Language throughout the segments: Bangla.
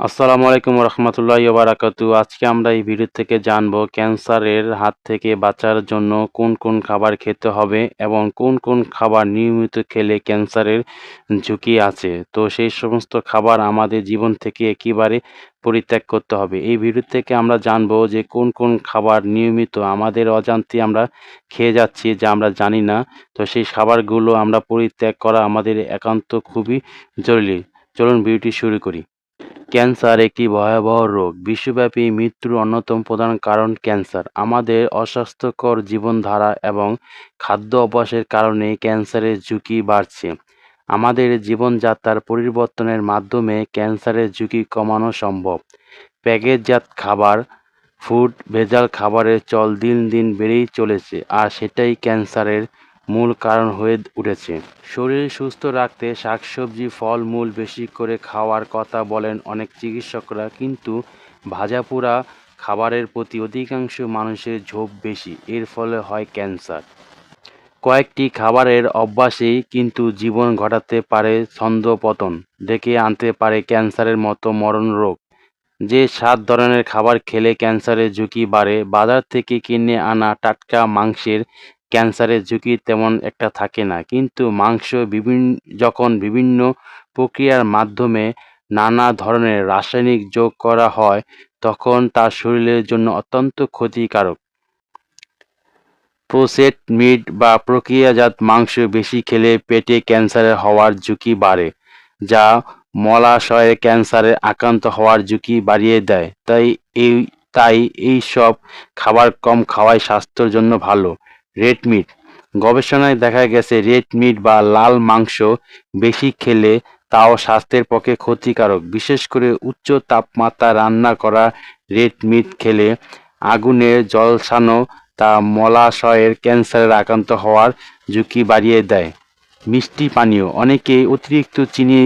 আসসালামু আলাইকুম রহমতুল্লাহ বারাকাতু আজকে আমরা এই ভিডিও থেকে জানব ক্যান্সারের হাত থেকে বাঁচার জন্য কোন কোন খাবার খেতে হবে এবং কোন কোন খাবার নিয়মিত খেলে ক্যান্সারের ঝুঁকি আছে। তো সেই সমস্ত খাবার আমাদের জীবন থেকে একেবারে পরিত্যাগ করতে হবে। এই ভিডিও থেকে আমরা জানব যে কোন কোন খাবার নিয়মিত আমাদের অজান্তে আমরা খেয়ে যাচ্ছি যা আমরা জানি না। তো সেই খাবারগুলো আমরা পরিত্যাগ করা আমাদের একান্ত খুবই জরুরি। চলুন ভিডিওটি শুরু করি। ক্যান্সার একটি ভয়াবহ রোগ। বিশ্বব্যাপী মৃত্যুর অন্যতম প্রধান কারণ ক্যান্সার। আমাদের অস্বাস্থ্যকর জীবনধারা এবং খাদ্য অভ্যাসের কারণে ক্যান্সারের ঝুঁকি বাড়ছে। আমাদের জীবনযাত্রার পরিবর্তনের মাধ্যমে ক্যান্সারের ঝুঁকি কমানো সম্ভব। প্যাকেটজাত খাবার, ফুড, ভেজাল খাবারের চল দিন দিন বেড়েই চলেছে, আর সেটাই ক্যান্সারের মূল কারণ হয়ে উঠেছে। শরীর সুস্থ রাখতে শাকসবজি, ফলমূল বেশি করে খাওয়ার কথা বলেন অনেক চিকিৎসকরা, কিন্তু ভাজাপোড়া খাবারের প্রতি অধিকাংশ মানুষের ঝোঁক বেশি, এর ফলে হয় ক্যান্সার। কয়েকটি খাবারের অভ্যাসেই কিন্তু জীবন ঘটাতে পারে ছন্দপতন, ডেকে আনতে পারে ক্যান্সারের মতো মরণ রোগ। যে সাত ধরনের খাবার খেলে ক্যান্সারের ঝুঁকি বাড়ে, বাজার থেকে কিনে আনা টাটকা মাংসের ক্যান্সারের ঝুঁকি তেমন একটা থাকে না। কিন্তু মাংস বিভিন্ন যখন বিভিন্ন প্রক্রিয়ার মাধ্যমে নানা ধরনের রাসায়নিক যোগ করা হয়, তখন তা শরীরের জন্য অত্যন্ত ক্ষতিকারক। প্রোসেট মিট বা প্রক্রিয়াজাত মাংস বেশি খেলে পেটে ক্যান্সারের হওয়ার ঝুঁকি বাড়ে, যা মলাশয়ে ক্যান্সারে আক্রান্ত হওয়ার ঝুঁকি বাড়িয়ে দেয়। তাই এই তাই এই সব খাবার কম খাওয়াই স্বাস্থ্যের জন্য ভালো। রেড মিট গবেষণায় দেখা গেছে রেড মিট বা লাল মাংস বেশি খেলে তাও স্বাস্থ্যের পক্ষে ক্ষতিকারক। বিশেষ করে উচ্চ তাপমাত্রা রান্না করা রেড মিট খেলে আগুনে জলসানো তা মলাশয়ের ক্যান্সারের আক্রান্ত হওয়ার ঝুঁকি বাড়িয়ে দেয়। মিষ্টি পানীয়। অনেকেই অতিরিক্ত চিনি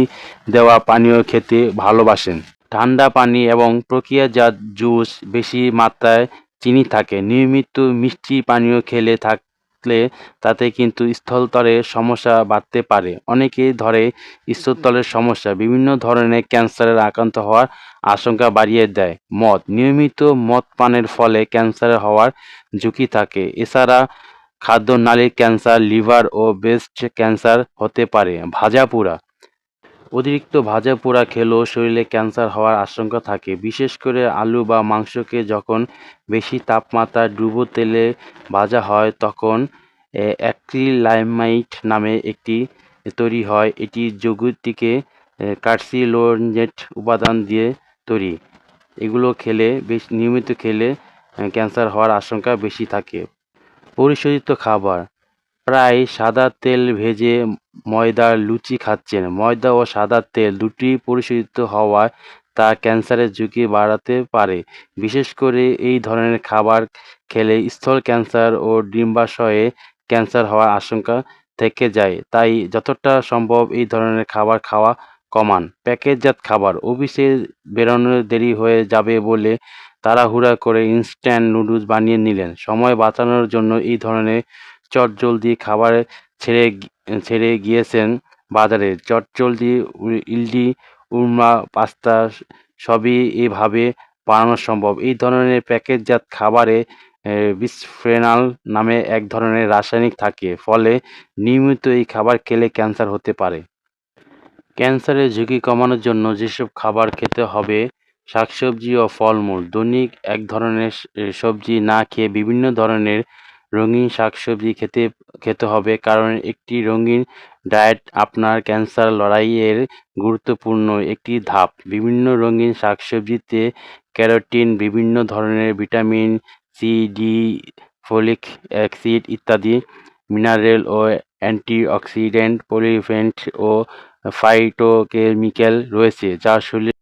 দেওয়া পানীয় খেতে ভালোবাসেন। ঠান্ডা পানি এবং প্রক্রিয়াজাত জুস বেশি মাত্রায় চিনি থাকে। নিয়মিত মিষ্টি পানীয় খেলে থাকলে তাতে কিন্তু স্থলতরে সমস্যা বাড়তে পারে। অনেকেই ধরে স্থলতলের সমস্যা, বিভিন্ন ধরনের ক্যান্সারের আক্রান্ত হওয়ার আশঙ্কা বাড়িয়ে দেয়। মদ, নিয়মিত মদ পানের ফলে ক্যান্সার হওয়ার ঝুঁকি থাকে। এছাড়া খাদ্যনালীর ক্যান্সার, লিভার ও ব্রেস্ট ক্যান্সার হতে পারে। ভাজা পোড়া অতিরিক্ত ভাজা পোড়া খেলেও শরীরে ক্যান্সার হওয়ার আশঙ্কা থাকে। বিশেষ করে আলু বা মাংসকে যখন বেশি তাপমাত্রায় ডুবো তেলে ভাজা হয়, তখন অ্যাক্রিলাইমাইট নামে একটি তৈরি হয়। এটি যৌগটিকে কার্সিলোজেট উপাদান দিয়ে তৈরি। এগুলো খেলে বেশ, নিয়মিত খেলে ক্যান্সার হওয়ার আশঙ্কা বেশি থাকে। পরিশোধিত খাবার প্রায় সাদা তেল ভেজে ময়দার লুচি খাচ্ছেন। ময়দা ও সাদা তেল দুটি পরিশোধিত হওয়ায় তা ক্যান্সারের ঝুঁকি বাড়াতে পারে। বিশেষ করে এই ধরনের খাবার খেলে স্থল ক্যান্সার ও ডিম্বাশয়ে ক্যান্সার হওয়ার আশঙ্কা থেকে যায়। তাই যতটা সম্ভব এই ধরনের খাবার খাওয়া কমান। প্যাকেটজাত খাবার, অফিসে বেরোনোর দেরি হয়ে যাবে বলে তাড়াহুড়া করে ইনস্ট্যান্ট নুডলস বানিয়ে নিলেন। সময় বাঁচানোর জন্য এই ধরনের চটজলদি খাবার ছেড়ে ছেড়ে গিয়েছেন বাজারে। চটজলদি ইলডি, উরমা, পাস্তা সবই এভাবে বানানো সম্ভব। এই ধরনের প্যাকেটজাত খাবারে বিসফেনাল নামে এক ধরনের রাসায়নিক থাকে, ফলে নিয়মিত এই খাবার খেলে ক্যান্সার হতে পারে। ক্যান্সারের ঝুঁকি কমানোর জন্য যেসব খাবার খেতে হবে, শাকসবজি ও ফলমূল, দৈনিক এক ধরনের সবজি না খেয়ে বিভিন্ন ধরনের রঙিন শাকসবজি খেতে খেতে হবে। কারণ একটি রঙিন ডায়েট আপনার ক্যান্সার লড়াইয়ের গুরুত্বপূর্ণ একটি ধাপ। বিভিন্ন রঙিন শাকসবজিতে ক্যারোটিন, বিভিন্ন ধরনের vitamin C D folic acid ইত্যাদি, মিনারেল ও অ্যান্টিঅক্সিডেন্ট, পলিফেন্ট ও ফাইটোকেমিক্যাল রয়েছে, যা শরীরে